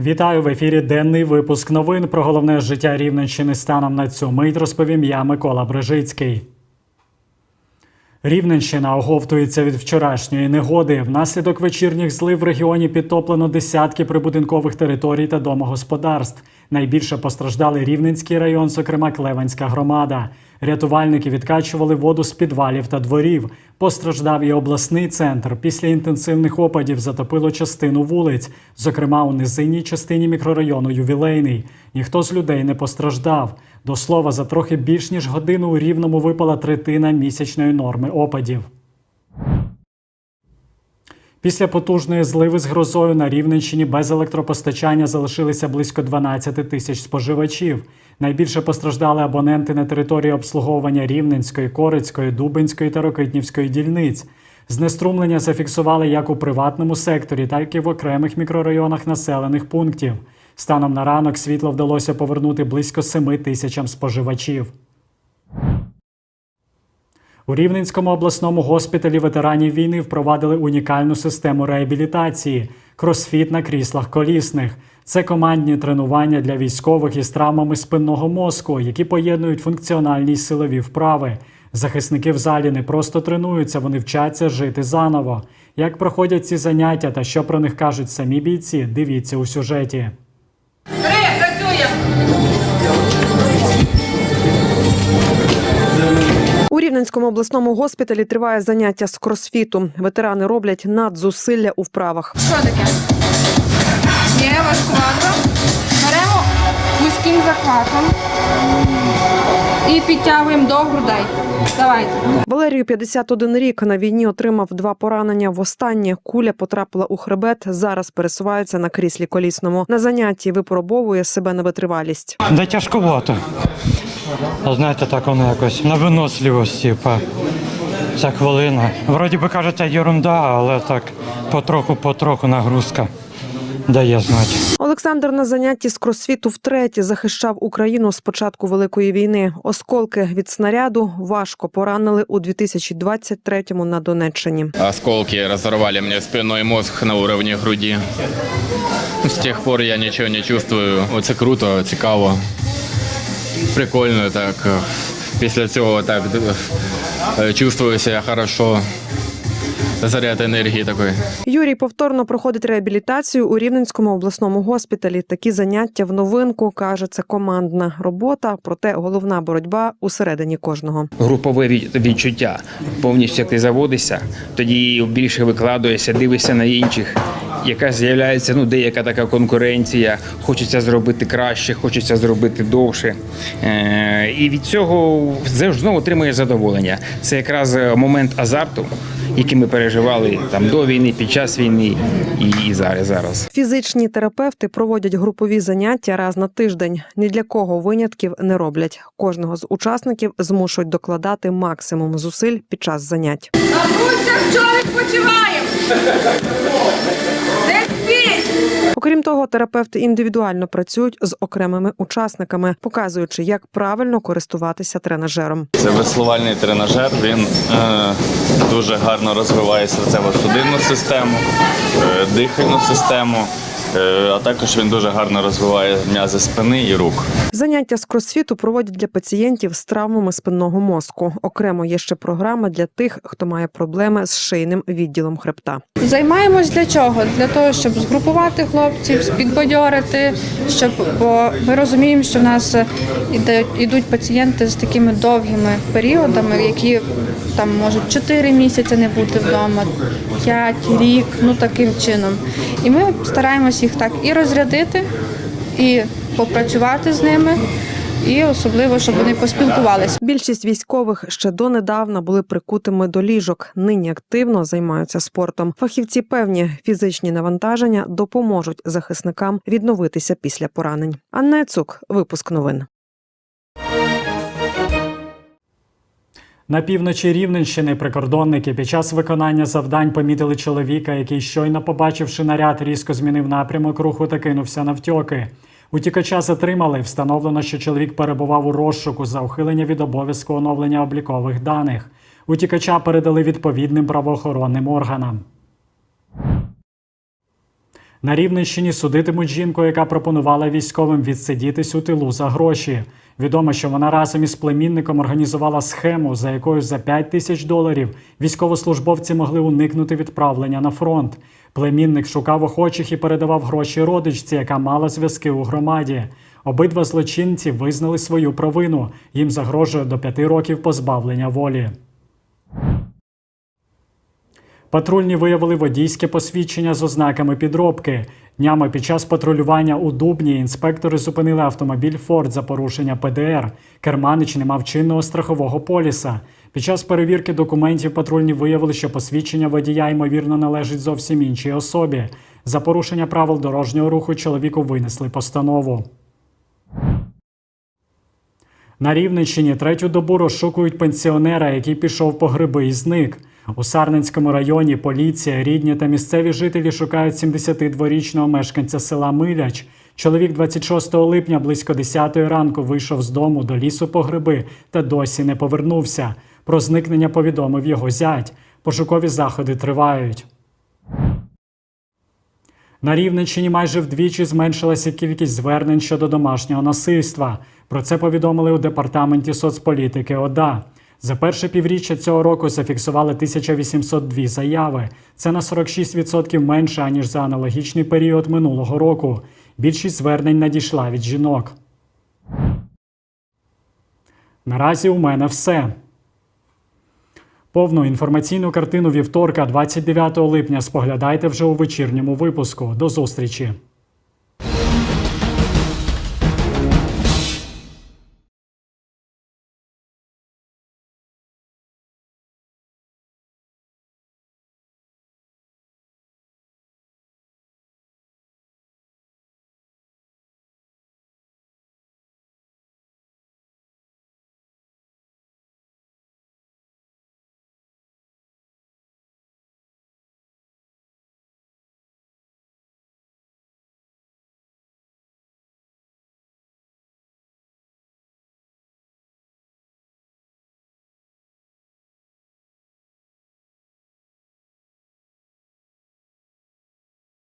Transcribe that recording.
Вітаю в ефірі. Денний випуск новин про головне життя Рівненщини станом на цю мить розповім я Микола Брижицький. Рівненщина оговтується від вчорашньої негоди. Внаслідок вечірніх злив в регіоні підтоплено десятки прибудинкових територій та домогосподарств. Найбільше постраждали Рівненський район, зокрема Клевенська громада. Рятувальники відкачували воду з підвалів та дворів. Постраждав і обласний центр. Після інтенсивних опадів затопило частину вулиць, зокрема у низинній частині мікрорайону Ювілейний. Ніхто з людей не постраждав. До слова, за трохи більш ніж годину у рівному випала третина місячної норми опадів. Після потужної зливи з грозою на Рівненщині без електропостачання залишилися близько 12 тисяч споживачів. Найбільше постраждали абоненти на території обслуговування Рівненської, Корицької, Дубинської та Рокитнівської дільниць. Знеструмлення зафіксували як у приватному секторі, так і в окремих мікрорайонах населених пунктів. Станом на ранок світло вдалося повернути близько 7 тисячам споживачів. У Рівненському обласному госпіталі ветеранів війни впровадили унікальну систему реабілітації кросфіт на кріслах колісних. Це командні тренування для військових із травмами спинного мозку, які поєднують функціональні силові вправи. Захисники в залі не просто тренуються, вони вчаться жити заново. Як проходять ці заняття та що про них кажуть самі бійці, дивіться у сюжеті. Три, працюємо. Рівненському обласному госпіталі триває заняття з кросфіту. Ветерани роблять надзусилля у вправах. Що таке? Є важкувато. Беремо вузьким захватом і підтягуємо до грудей. Давайте. Валерію 51 рік на війні отримав два поранення. Востаннє куля потрапила у хребет. Зараз пересувається на кріслі колісному. На занятті випробовує себе на витривалість. Да тяжковато. А знаєте, так воно якось на виносливості. По... Ця хвилина. Вроді би кажеться ерунда, але так потроху-потроху нагрузка дає знати. Олександр на занятті з кросфіту втретє захищав Україну з початку великої війни. Осколки від снаряду важко поранили у 2023-му на Донеччині. Осколки разорвали мне спинной мозг на уровне груди. С тех пор я ничего не чувствую. Оце круто, цікаво. Прикольно так. е, Після цього так е, чувствую себе хорошо. Заряд енергії такої. Юрій повторно проходить реабілітацію у Рівненському обласному госпіталі. Такі заняття в новинку каже, це командна робота, проте головна боротьба усередині кожного. групове від- відчуття. Повністю як ти заводишся, тоді більше викладуєшся, дивишся на інших. Яка з'являється ну, деяка така конкуренція, хочеться зробити краще, хочеться зробити довше. Е, і від цього завжди знову отримуєш задоволення. Це якраз е, момент азарту, який ми переживали там до війни, під час війни і, і зараз. зараз. Фізичні терапевти проводять групові заняття раз на тиждень. Ні для кого винятків не роблять. Кожного з учасників змушують докладати максимум зусиль під час занять. Бабуся, що відпочиваємо? Окрім того, терапевти індивідуально працюють з окремими учасниками, показуючи, як правильно користуватися тренажером. Це веслувальний тренажер. Він е, дуже гарно розвиває серцево-судинну систему, е, дихальну систему, а також він дуже гарно розвиває м'язи спини і рук. Заняття з кросфіту проводять для пацієнтів з травмами спинного мозку. Окремо є ще програма для тих, хто має проблеми з шийним відділом хребта. Займаємось для чого? Для того, щоб згрупувати хлопців, підбадьорити, щоб бо ми розуміємо, що в нас іде, ідуть пацієнти з такими довгими періодами, які там можуть 4 місяці не бути вдома, 5, рік, ну таким чином. І ми стараємось їх так і розрядити, і попрацювати з ними, і особливо, щоб вони поспілкувалися. Більшість військових ще донедавна були прикутими до ліжок. Нині активно займаються спортом. Фахівці певні фізичні навантаження допоможуть захисникам відновитися після поранень. Анна Цук, випуск новин. На півночі Рівненщини прикордонники під час виконання завдань помітили чоловіка, який щойно побачивши наряд, різко змінив напрямок руху та кинувся навтьоки. Утікача затримали. Встановлено, що чоловік перебував у розшуку за ухилення від обов'язку оновлення облікових даних. Утікача передали відповідним правоохоронним органам. На Рівненщині судитимуть жінку, яка пропонувала військовим відсидітись у тилу за гроші. Відомо, що вона разом із племінником організувала схему, за якою за 5 тисяч доларів військовослужбовці могли уникнути відправлення на фронт. Племінник шукав охочих і передавав гроші родичці, яка мала зв'язки у громаді. Обидва злочинці визнали свою провину. Їм загрожує до 5 років позбавлення волі. Патрульні виявили водійське посвідчення з ознаками підробки. Днями під час патрулювання у Дубні інспектори зупинили автомобіль Форд за порушення ПДР. Керманич не мав чинного страхового поліса. Під час перевірки документів патрульні виявили, що посвідчення водія ймовірно належить зовсім іншій особі. За порушення правил дорожнього руху чоловіку винесли постанову. На Рівненщині третю добу розшукують пенсіонера, який пішов по гриби і зник. У Сарненському районі поліція, рідні та місцеві жителі шукають 72-річного мешканця села Миляч. Чоловік 26 липня близько 10 ранку вийшов з дому до лісу по гриби та досі не повернувся. Про зникнення повідомив його зять. Пошукові заходи тривають. На Рівненщині майже вдвічі зменшилася кількість звернень щодо домашнього насильства. Про це повідомили у департаменті соцполітики ОДА. За перше півріччя цього року зафіксували 1802 заяви. Це на 46% менше аніж за аналогічний період минулого року. Більшість звернень надійшла від жінок. Наразі у мене все. Повну інформаційну картину вівторка, 29 липня, споглядайте вже у вечірньому випуску. До зустрічі!